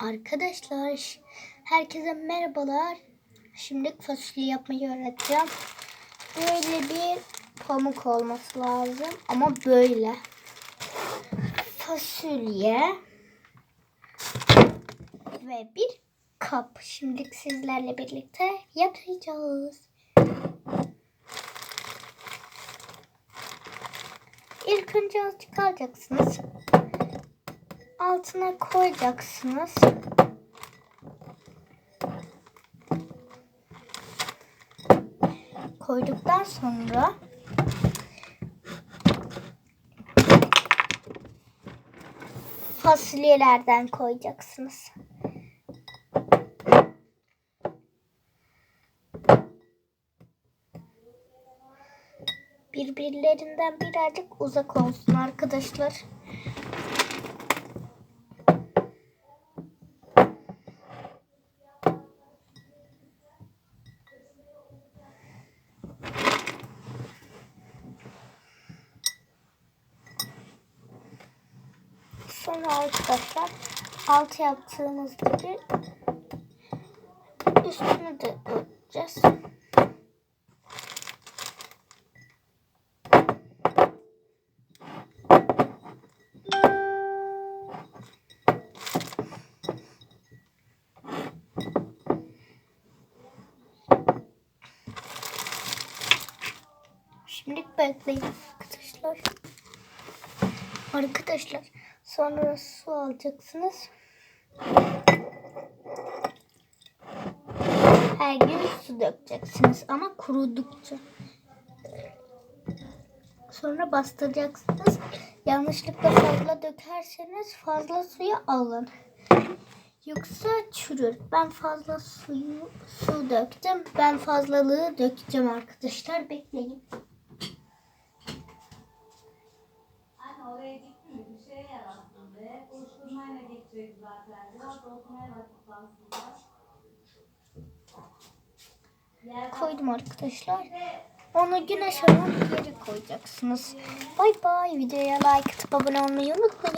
Arkadaşlar herkese merhabalar. Şimdi fasulye yapmayı öğreteceğim. Böyle bir pamuk olması lazım ama böyle. Fasulye ve bir kap. Şimdi sizlerle birlikte yapacağız. İlk önce azıcık. Altına koyacaksınız. Koyduktan sonra fasulyelerden koyacaksınız. Birbirlerinden birazcık uzak olsun arkadaşlar. Sonra arkadaşlar altı yaptığımız gibi üstünü de öreceğiz. Şimdilik bekleyin arkadaşlar. Arkadaşlar sonra su alacaksınız. Her gün su dökeceksiniz ama kurudukça. Sonra bastıracaksınız. Yanlışlıkla fazla dökerseniz fazla suyu alın. Yoksa çürür. Ben fazla suyu su döktüm. Ben fazlalığı dökeceğim arkadaşlar. Bekleyin. Gittim bir şey yarattım be. Koşturmayla geçecek zaten. Biraz da okumaya. Yer Koydum arkadaşlar. Onu güneş alan yere koyacaksınız. Bay bay. Videoya like atıp abone olmayı unutmayın.